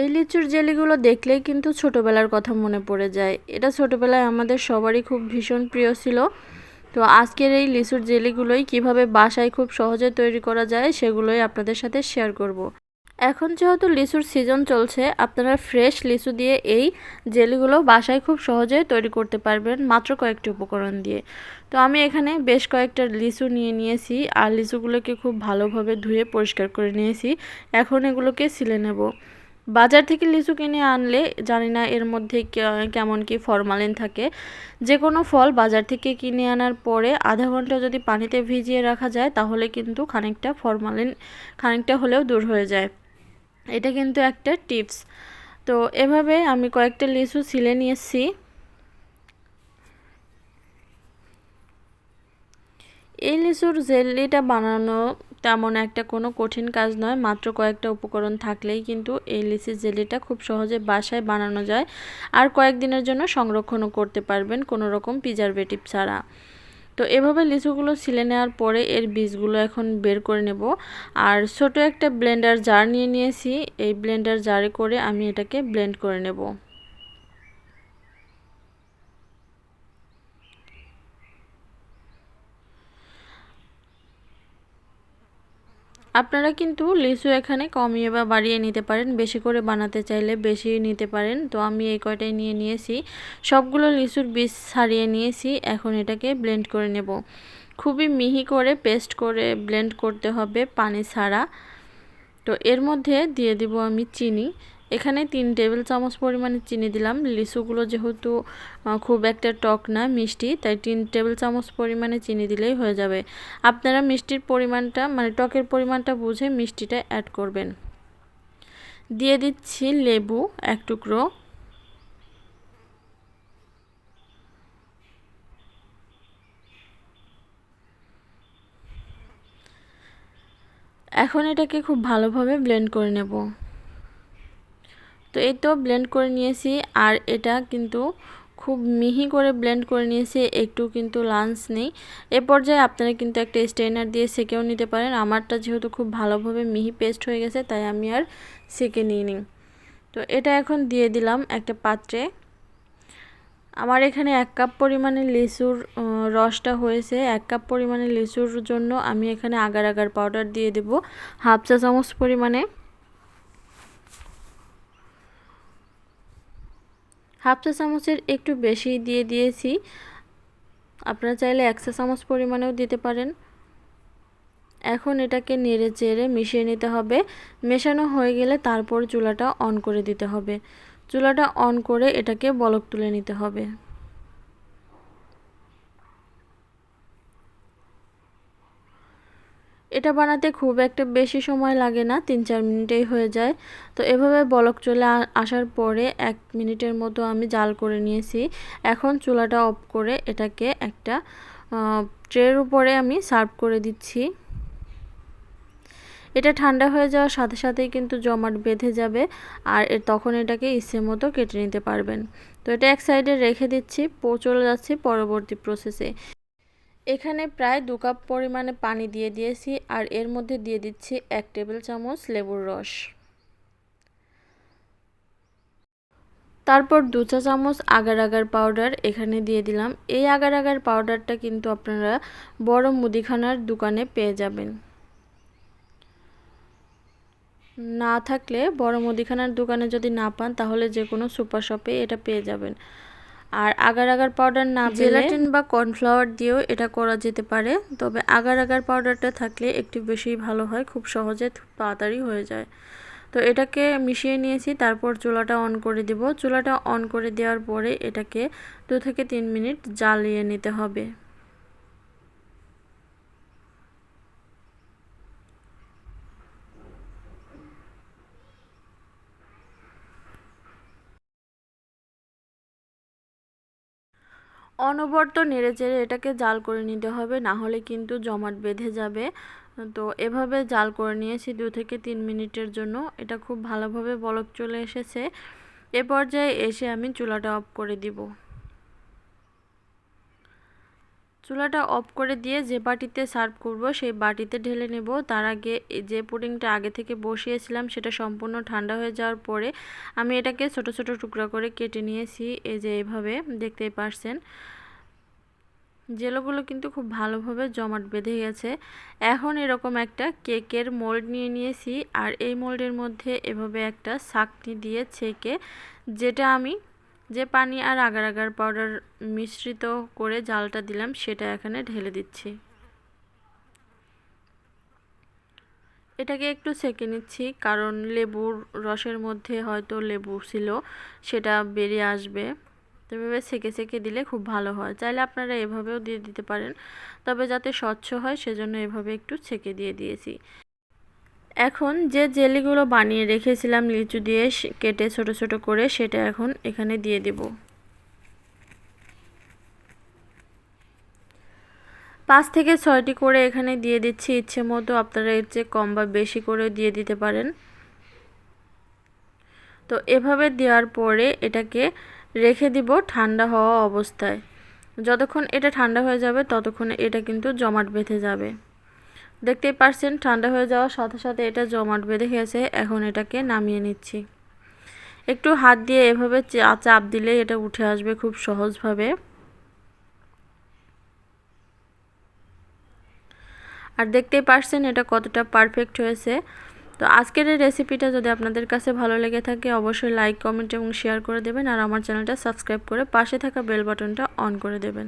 এই লিচুর জেলিগুলো দেখলেই কিন্তু ছোটোবেলার কথা মনে পড়ে যায়। এটা ছোটোবেলায় আমাদের সবারই খুব ভীষণ প্রিয় ছিল। তো আজকের এই লিচুর জেলিগুলোই কীভাবে বাসায় খুব সহজে তৈরি করা যায় সেগুলোই আপনাদের সাথে শেয়ার করব। এখন যেহেতু লিচুর সিজন চলছে, আপনারা ফ্রেশ লিচু দিয়ে এই জেলিগুলো বাসায় খুব সহজে তৈরি করতে পারবেন মাত্র কয়েকটি উপকরণ দিয়ে। তো আমি এখানে বেশ কয়েকটা লিচু নিয়ে নিয়েছি আর লিচুগুলোকে খুব ভালোভাবে ধুয়ে পরিষ্কার করে নিয়েছি। এখন এগুলোকে সিলে নেব। বাজার থেকে লিচু কিনে আনলে, জানি না এর মধ্যে কেমন কি ফরমালিন থাকে যে কোনো ফল বাজার থেকে কিনে আনার পরে আধা ঘণ্টা যদি পানিতে ভিজিয়ে রাখা যায়, তাহলে কিন্তু খানিকটা ফরমালিন খানিকটা হলেও দূর হয়ে যায়। এটা কিন্তু একটা টিপস তো এভাবে আমি কয়েকটা লিচু ছিলে নিয়েছি। এই লিচুর জেলিটা বানানো তেমন একটা কোনো কঠিন কাজ নয়, মাত্র কয়েকটা উপকরণ থাকলেই কিন্তু এই লিচির জেলিটা খুব সহজে বাসায় বানানো যায় আর কয়েকদিনের জন্য সংরক্ষণও করতে পারবেন কোনো রকম প্রিজারভেটিভ ছাড়া। তো এভাবে লিচুগুলো ছিলে নেওয়ার পরে এর বীজগুলো এখন বের করে নেব। আর ছোট একটা ব্লেন্ডার জার নিয়ে নিয়েছি, এই ব্লেন্ডার জারে করে আমি এটাকে ব্লেন্ড করে নেব। আপনারা কিন্তু লিচু এখানে কমিয়ে বা বাড়িয়ে নিতে পারেন, বেশি করে বানাতে চাইলে বেশি নিতে পারেন। তো আমি এই কয়টাই নিয়ে নিয়েছি। সবগুলো লিচুর বীজ ছাড়িয়ে নিয়েছি, এখন এটাকে ব্লেন্ড করে নেব। খুবই মিহি করে পেস্ট করে ব্লেন্ড করতে হবে পানি ছাড়া। তো এর মধ্যে দিয়ে দিব আমি চিনি। এখানে তিন টেবিল চামচ পরিমাণে চিনি দিলাম। লিচুগুলো যেহেতু খুব একটা টক না, মিষ্টি, তাই তিন টেবিল চামচ পরিমাণে চিনি দিলেই হয়ে যাবে। আপনারা মিষ্টির পরিমাণটা মানে টকের পরিমাণটা বুঝে মিষ্টিটা অ্যাড করবেন। দিয়ে দিচ্ছি লেবু এক টুকরো। এখন এটাকে খুব ভালোভাবে ব্লেন্ড করে নেব। তো এই তো ব্লেন্ড করে নিয়েছি। আর এটা কিন্তু খুব মিহি করে ব্লেন্ড করে নিয়েছি, একটু কিন্তু লাঞ্চ নেই। এ পর্যায়ে আপনারা কিন্তু একটা স্ট্রেনার দিয়ে সেকেও নিতে পারেন। আমারটা যেহেতু খুব ভালোভাবে মিহি পেস্ট হয়ে গেছে, তাই আমি আর সেকে নিই তো এটা এখন দিয়ে দিলাম একটা পাত্রে। আমার এখানে এক কাপ পরিমাণে লিচুর রসটা হয়েছে। এক কাপ পরিমাণে লিচুর জন্য আমি এখানে আগার আগার পাউডার দিয়ে দেব। হাফ চা চামচ পরিমাণে। হাফ চা চামচের একটু বেশি দিয়ে দিয়েছি। আপনারা চাইলে এক চা চামচ পরিমাণেও দিতে পারেন। এখন এটাকে নেড়ে চেড়ে মিশিয়ে নিতে হবে। মেশানো হয়ে গেলে তারপর চুলাটা অন করে দিতে হবে। চুলাটা অন করে এটাকে বলক তুলে নিতে হবে। এটা বানাতে খুব একটা বেশি সময় লাগে না, তিন চার মিনিটেই হয়ে যায়। তো এভাবে বলক চলে আসার পরে এক মিনিটের মতো আমি জাল করে নিয়েছি। এখন চুলাটা অফ করে এটাকে একটা ট্রের উপরে আমি সার্ভ করে দিচ্ছি। এটা ঠান্ডা হয়ে যাওয়ার সাথে সাথেই কিন্তু জমাট বেঁধে যাবে আর তখন এটাকে ইচ্ছে মতো কেটে নিতে পারবেন। তো এটা এক সাইডে রেখে দিচ্ছি চলে যাচ্ছি পরবর্তী প্রসেসে এখানে প্রায় দু কাপ পরিমাণে পানি দিয়ে দিয়েছি আর এর মধ্যে দিয়ে দিচ্ছি এক টেবিল চামচ লেবুর রস। তারপর দু চা চামচ আগার আগার পাউডার এখানে দিয়ে দিলাম। এই আগার আগার পাউডারটা কিন্তু আপনারা বড় মুদিখানার দোকানে পেয়ে যাবেন। না থাকলে বড় মুদিখানার দোকানে যদি না পান, তাহলে যে কোনো সুপার শপে এটা পেয়ে যাবেন। আর আগার আগার পাউডার না জেলাটিন বা কর্নফ্লাওয়ার দিয়েও এটা করা যেতে পারে। তবে আগার আগার পাউডারটা থাকলে একটু বেশি ভালো হয় খুব সহজে তাড়াতাড়ি হয়ে যায়। তো এটাকে মিশিয়ে নিয়েছি তারপর চুলাটা অন করে দেব। চুলাটা অন করে দেওয়ার পরে এটাকে দু থেকে তিন মিনিট জ্বালিয়ে নিতে হবে। অনবর্ত নেড়ে চেড়ে এটাকে জাল করে নিতে হবে, না হলে কিন্তু জমাট বেঁধে যাবে। তো এভাবে জাল করে নিয়েছি দু থেকে তিন মিনিটের জন্য। এটা খুব ভালোভাবে বলক চলে এসেছে। এ পর্যায়ে এসে আমি চুলাটা অফ করে দিব। চুলাটা অফ করে দিয়ে যে বাটিতে সার্ভ করব, সেই বাটিতে ঢেলে নেব। তার আগে যে পুডিংটা আগে থেকে বসিয়েছিলাম, সেটা সম্পূর্ণ ঠান্ডা হয়ে যাওয়ার পরে আমি এটাকে ছোট ছোট টুকরা করে কেটে নিয়েছি এই যে এভাবে, দেখতেই পারছেন। জেলোগুলো কিন্তু খুব ভালোভাবে জমাট বেঁধে গেছে। এখন এরকম একটা কেকের মোল্ড নিয়ে নিয়েছি, আর এই মোল্ডের মধ্যে এভাবে একটা ছাকনি দিয়ে ছেঁকে, যেটা আমি যে পানি আর আগার আগার পাউডার মিশ্রিত করে জালটা দিলাম, সেটা এখানে ঢেলে দিচ্ছি। এটাকে একটু সেঁকে নিচ্ছি, কারণ লেবুর রসের মধ্যে হয়তো লেবু ছিল, সেটা বেরিয়ে আসবে। এভাবে সেঁকে সেঁকে দিলে খুব ভালো হয়। চাইলে আপনারা এভাবেও দিয়ে দিতে পারেন, তবে যাতে স্বচ্ছ হয়, সেজন্য এভাবে একটু ছেঁকে দিয়ে দিয়েছি। এখন যে জেলিগুলো বানিয়ে রেখেছিলাম লিচু দিয়ে কেটে ছোট ছোট করে সেটা এখন এখানে দিয়ে দেব। পাঁচ থেকে ছয়টি করে এখানে দিয়ে দিচ্ছি। ইচ্ছে মতো আপনারা এর চেয়ে কম বা বেশি করে দিয়ে দিতে পারেন। তো এভাবে দেওয়ার পরে এটাকে রেখে দিব ঠান্ডা হওয়া অবস্থায়। যতক্ষণ এটা ঠান্ডা হয়ে যাবে, ততক্ষণ এটা কিন্তু জমাট বেঁধে যাবে। দেখতেই পারছেন, ঠান্ডা হয়ে যাওয়ার সাথে সাথে এটা জমাট বেঁধে গেছে, এখন এটাকে নামিয়ে নিচ্ছি। একটু হাত দিয়ে এভাবে চাপ দিলে এটা উঠে আসবে খুব সহজভাবে। আর দেখতেই পারছেন এটা কতটা পারফেক্ট হয়েছে। তো আজকের এই রেসিপিটা যদি আপনাদের কাছে ভালো লেগে থাকে, অবশ্যই লাইক, কমেন্ট এবং শেয়ার করে দেবেন। আর আমার চ্যানেলটা সাবস্ক্রাইব করে পাশে থাকা বেল বাটনটা অন করে দেবেন।